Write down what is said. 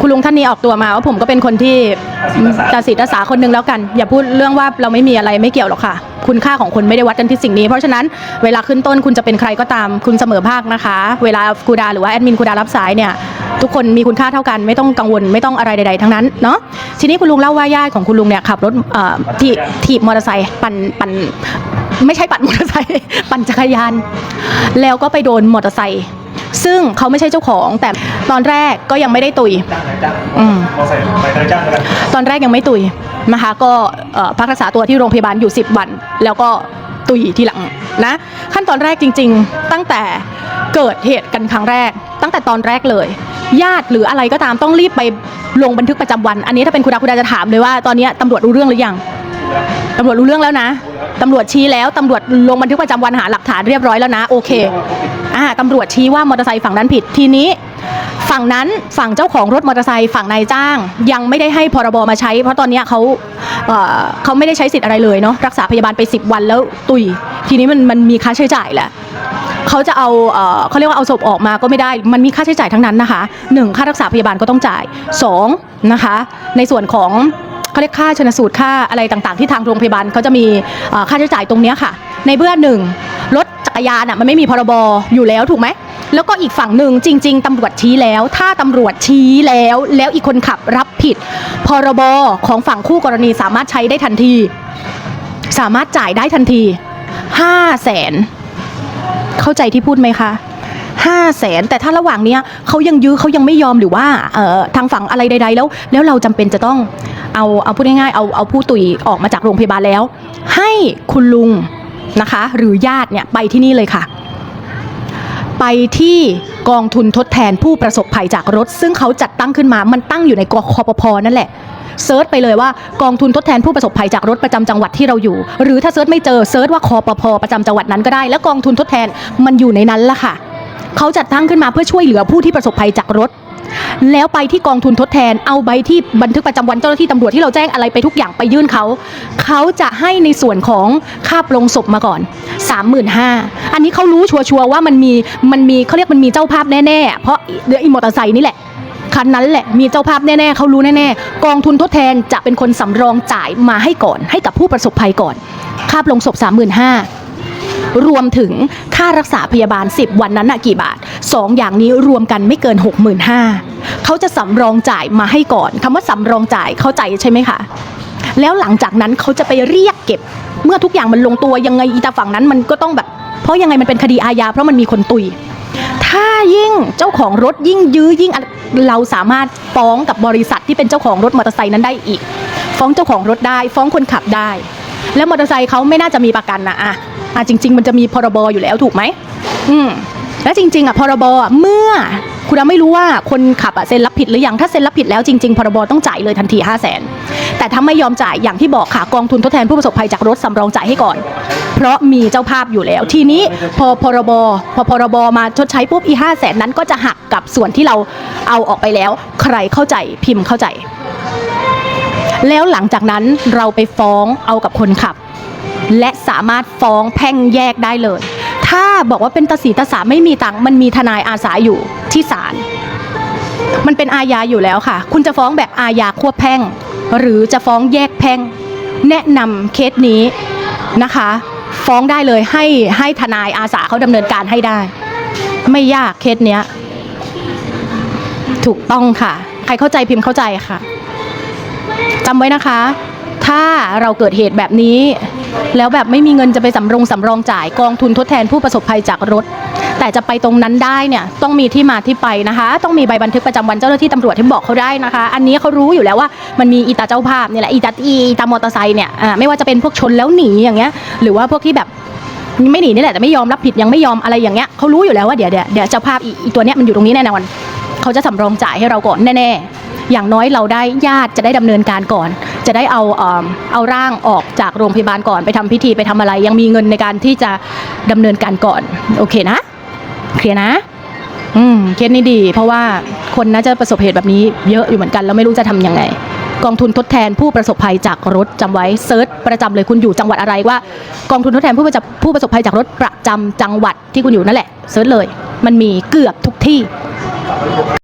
คุณลุงท่านนี้ออกตัวมาว่าผมก็เป็นคนที่ตาสีตาสาคนหนึงแล้วกัน อย่าพูดเรื่องว่าเราไม่มีอะไรไม่เกี่ยวหรอกค่ะ คุณค่าของคนไม่ได้วัดกันที่สิ่งนี้ เพราะฉะนั้นเวลาขึ้นต้นคุณจะเป็นใครก็ตามคุณเสมอภาคนะคะ เวลาคูดาหรือว่าแอดมินคูดารับสายเนี่ยทุกคนมีคุณค่าเท่ากันไม่ต้องกังวลไม่ต้องอะไรใด ๆ ทั้งนั้นเนาะทีนี้คุณลุงเล่าว่าญาติของคุณลุงเนี่ยขับรถเอ่ที่ถีบมอเตอร์ไซค์ปั่นปั่นไม่ใช่ปั่นมอเตอร์ไซค์ปั่นจักรยาน แล้วก็ไปโดนมอเตอร์ไซค์ ซึ่งเขาไม่ใช่เจ้าของ แต่ตอนแรกก็ยังไม่ได้ตุยจ้างายจ้างอืม มอไซค์ไปนายจ้างกันตอนแรกยังไม่ตุยนะคะก็เอ่อพักรักษาตัวที่โรงพยาบาลอยู่ 10 วัน แล้วก็ตุยทีหลังนะขั้นตอนแรกจริง ๆ ตั้งแต่เกิดเหตุกันครั้งแรก ตั้งแต่ตอนแรกเลย ญาติหรืออะไรก็ตามต้องรีบไปลงบันทึกประจำวัน อันนี้ถ้าเป็นคุณดาคุณดาจะถามเลยว่าตอนนี้ตำรวจรู้เรื่องหรือยัง ตำรวจรู้เรื่องแล้วนะ ตำรวจชี้แล้ว ตำรวจลงบันทึกประจำวันหาหลักฐานเรียบร้อยแล้วนะ โอเค อ่า ตำรวจชี้ว่ามอเตอร์ไซค์ฝั่งนั้นผิด ทีนี้ ฝั่งนั้นฝั่งเจ้าของรถมอเตอร์ไซค์ฝั่งนายจ้าง ยังไม่ได้ให้พรบมาใช้ เพราะตอนนี้เขาเเขาไม่ได้ใช้สิทธิ์อะไรเลยเนาะ รักษาพยาบาลไป 10 วันแล้วตุย ทีนี้มันมันมีค่าใช้จ่ายแหละเขาจะเอาเอ่อเขาเรียกว่าเอาศพออกมาก็ไม่ได้ มันมีค่าใช้จ่ายทั้งนั้นนะคะหนึ่งค่ารักษาพยาบาลก็ต้องจ่ายสองนะคะ ในส่วนของ เขาเรียกค่าชนสูตรค่าอะไรต่างๆ ที่ทางโรงพยาบาลเขาจะมีค่าใช้จ่ายตรงนี้ค่ะ ในเบื้องหนึ่งรถจักรยานอะมันไม่มีพรบอยู่แล้วถูกไหมแล้วก็อีกฝั่งหนึ่งจริง ๆตำรวจชี้แล้ว ถ้าตำรวจชี้แล้ว แล้วอีกคนขับรับผิด พรบของฝั่งคู่กรณีสามารถใช้ได้ทันที สามารถจ่ายได้ทันทีห้าแสนเข้าใจที่พูดไหมคะห้าแสนแต่ถ้าระหว่างเนี้ยเขายังยื้อเขายังไม่ยอมหรือว่าทางฝั่งอะไรใด ๆ แล้ว แล้วเราจำเป็นจะต้อง เอาเอาพูดง่ายๆเอาเอาผู้ตุยออกมาจากโรงพยาบาลแล้ว ให้คุณลุงนะคะ หรือญาติเนี่ยไปที่นี่เลยค่ะ ไปที่กองทุนทดแทนผู้ประสบภัยจากรถ ซึ่งเขาจัดตั้งขึ้นมามันตั้งอยู่ในกคปพนั่นแหละเซิร์ชไปเลยว่ากองทุนทดแทนผู้ประสบภัยจากรถประจำจังหวัดที่เราอยู่ หรือถ้าเซิร์ชไม่เจอเซิร์ชว่าคอปพประจำจังหวัดนั้นก็ได้ แล้วกองทุนทดแทนมันอยู่ในนั้นละค่ะ เขาจัดตั้งขึ้นมาเพื่อช่วยเหลือผู้ที่ประสบภัยจากรถ แล้วไปที่กองทุนทดแทน เอาใบที่บันทึกประจำวันเจ้าหน้าที่ตำรวจที่เราแจ้งอะไรไปทุกอย่างไปยื่นเขา เขาจะให้ในส่วนของค่าปลงศพมาก่อน 35,000อันนี้เขารู้ชัวร์ว่ามันมีมันมีเขาเรียกมันมีเจ้าภาพแน่ๆ เพราะเรืออีมอเตอร์ไซค์นี่แหละคันนั้นแหละมีเจ้าภาพแน่ๆเขารู้แน่ๆ กองทุนทดแทนจะเป็นคนสำรองจ่ายมาให้ก่อน ให้กับผู้ประสบภัยก่อน ค่าปลงศพ 35,000รวมถึงค่ารักษาพยาบาล 10 วันนั้นน่ะกี่บาท 2 อย่างนี้รวมกันไม่เกิน 65,000 เขาจะสำรองจ่ายมาให้ก่อนคำว่าสำรองจ่ายเข้าใจใช่ไหมคะแล้วหลังจากนั้นเขาจะไปเรียกเก็บ เมื่อทุกอย่างมันลงตัวยังไงอีตาฝั่งนั้นมันก็ต้องแบบ เพราะยังไงมันเป็นคดีอาญาเพราะมันมีคนตุย ถ้ายิ่งเจ้าของรถยิ่งยื้อยิ่งเราสามารถฟ้องกับบริษัทที่เป็นเจ้าของรถมอเตอร์ไซค์นั้นได้อีก ฟ้องเจ้าของรถได้ ฟ้องคนขับได้ แล้วมอเตอร์ไซค์เขาไม่น่าจะมีประกันนะอะอะจริง ๆ มันจะมีพรบอยู่แล้วถูกไหมอืมและจริงๆอะพรบอะเมื่อ คุณเราไม่รู้ว่าคนขับอะเซ็นรับผิดหรือยังถ้าเซ็นรับผิดแล้วจริงๆพรบต้องจ่ายเลยทันที5 0 0 0 0นแต่ถ้าไม่ยอมจ่ายอย่างที่บอกค่ะกองทุนทดแทนผู้ประสบภัยจากรถสำรองจ่ายให้ก่อน เพราะมีเจ้าภาพอยู่แล้ว ทีนี้พอพรบพอพรบมาชดใช้ปุ๊บอีห้าแสนนั้นก็จะหักกับส่วนที่เราเอาออกไปแล้ว ใครเข้าใจพิมพ์เข้าใจ แล้วหลังจากนั้นเราไปฟ้องเอากับคนขับ และสามารถฟ้องแพ่งแยกได้เลย ถ้าบอกว่าเป็นตาสีตาสาไม่มีตังค์มันมีทนายอาสาอยู่ที่ศาลมันเป็นอาญาอยู่แล้วค่ะ คุณจะฟ้องแบบอาญาควบแพ่ง หรือจะฟ้องแยกแพ่ง แนะนำเคสนี้นะคะ ฟ้องได้เลยให้ให้ทนายอาสาเขาดำเนินการให้ได้ ไม่ยากเคสเนี้ย ถูกต้องค่ะ ใครเข้าใจพิมพ์เข้าใจค่ะจำไว้นะคะ ถ้าเราเกิดเหตุแบบนี้ แล้วแบบไม่มีเงินจะไปสำรงสำรองจ่ายกองทุนทดแทนผู้ประสบภัยจากรถ แต่จะไปตรงนั้นได้เนี่ยต้องมีที่มาที่ไปนะคะ ต้องมีใบบันทึกประจำวันเจ้าหน้าที่ตำรวจที่บอกเขาได้นะคะ อันนี้เขารู้อยู่แล้วว่ามันมีอีตาเจ้าภาพนี่แหละอีตาอีตามอเตอร์ไซค์เนี่ยไม่ว่าจะเป็นพวกชนแล้วหนีอย่างเงี้ยหรือว่าพวกที่แบบไม่หนีนี่แหละแต่ไม่ยอมรับผิดยังไม่ยอมอะไรอย่างเงี้ยเขารู้อยู่แล้วว่าเดี๋ยวเดี๋ยวเดี๋ยวเจ้าภาพอีตัวเนี้ยมันอยู่ตรงนี้แน่นอนเขาจะสำรองจ่ายให้เราก่อนแน่ๆ อย่างน้อยเราได้ญาติจะได้ดำเนินการก่อน จะได้เอาเอ่อเอาร่างออกจากโรงพยาบาลก่อนไปทำพิธีไปทำอะไร ยังมีเงินในการที่จะดำเนินการก่อน โอเคนะ เคลียร์นะ อืมเคสนี้ดี เพราะว่าคนน่าจะประสบเหตุแบบนี้เยอะอยู่เหมือนกัน แล้วไม่รู้จะทำยังไง กองทุนทดแทนผู้ประสบภัยจากรถจำไว้เซิร์ชประจำเลยคุณอยู่จังหวัดอะไรว่า กองทุนทดแทนผู้ประจผู้ประสบภัยจากรถประจำจังหวัดที่คุณอยู่นั่นแหละเซิร์ชเลย มันมีเกือบทุกที่